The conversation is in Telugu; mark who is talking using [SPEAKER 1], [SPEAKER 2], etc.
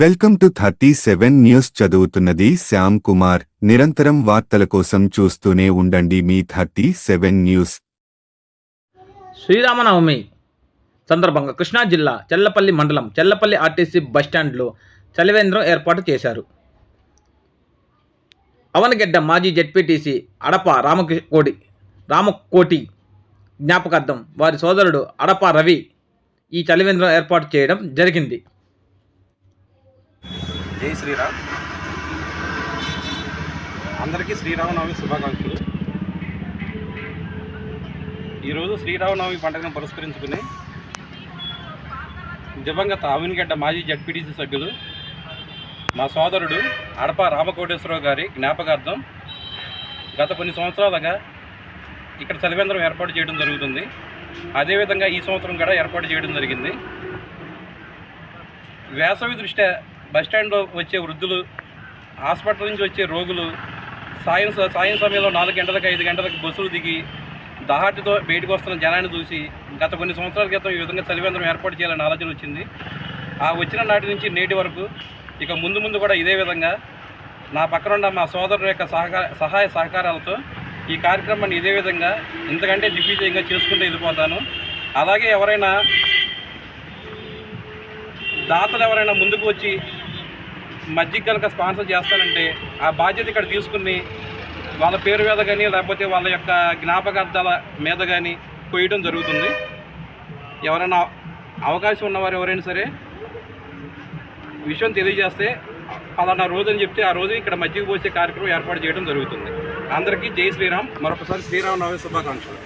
[SPEAKER 1] Welcome to thirty seven news చదువుతున్నది శ్యామ్ కుమార్. నిరంతరం వార్తల కోసం చూస్తూనే ఉండండి మీ థర్టీ సెవెన్ న్యూస్.
[SPEAKER 2] శ్రీరామనవమి సందర్భంగా కృష్ణా జిల్లా చెల్లపల్లి మండలం చెల్లపల్లి ఆర్టీసీ బస్టాండ్లో చలివేంద్రం ఏర్పాటు చేశారు. అవనగెడ్డ మాజీ జెడ్పీటీసీ అడప రామకోటి రామకోటి జ్ఞాపకార్థం వారి సోదరుడు అడప రవి ఈ చలివేంద్రం ఏర్పాటు చేయడం జరిగింది.
[SPEAKER 3] జై శ్రీరామ్. అందరికీ శ్రీరామనవమి శుభాకాంక్షలు. ఈరోజు శ్రీరామనవమి పండుగను పురస్కరించుకుని దివంగత అవినిగడ్డ మాజీ జడ్పీటీసీ సభ్యులు మా సోదరుడు అడప రామకోటేశ్వరరావు గారి జ్ఞాపకార్థం గత కొన్ని సంవత్సరాలుగా ఇక్కడ చలివేంద్రం ఏర్పాటు చేయడం జరుగుతుంది. అదేవిధంగా ఈ సంవత్సరం కూడా ఏర్పాటు చేయడం జరిగింది. వేసవి దృష్ట్యా బస్టాండ్లో వచ్చే వృద్ధులు హాస్పిటల్ నుంచి వచ్చే రోగులు సాయం సాయం సమయంలో నాలుగు గంటలకు ఐదు గంటలకు బస్సులు దిగి దహాటితో బయటకు వస్తున్న జనాన్ని చూసి గత కొన్ని సంవత్సరాల క్రితం ఈ విధంగా చలివేంద్రం ఏర్పాటు చేయాలని ఆలోచన వచ్చింది. ఆ వచ్చిన నాటి నుంచి నేటి వరకు ఇక ముందు ముందు కూడా ఇదే విధంగా నా పక్కన ఉన్న మా సోదరుల యొక్క సహకార సహాయ సహకారాలతో ఈ కార్యక్రమాన్ని ఇదే విధంగా ఇంతకంటే దిగ్విజయంగా చేసుకుంటూ వెళ్ళిపోతాను. అలాగే ఎవరైనా దాతలు ఎవరైనా ముందుకు వచ్చి మజ్జిగ కనుక స్పాన్సర్ చేస్తానంటే ఆ బాధ్యత ఇక్కడ తీసుకుని వాళ్ళ పేరు మీద కానీ లేకపోతే వాళ్ళ యొక్క జ్ఞాపకార్థాల మీద కానీ కొయ్యడం జరుగుతుంది. ఎవరైనా అవకాశం ఉన్నవారు ఎవరైనా సరే విషయం తెలియజేస్తే పలానా రోజు అని చెప్తే ఆ రోజు ఇక్కడ మజ్జిగ పోసే కార్యక్రమం ఏర్పాటు చేయడం జరుగుతుంది. అందరికీ జై శ్రీరామ్. మరొకసారి శ్రీరామ్ నవమి శుభాకాంక్షలు.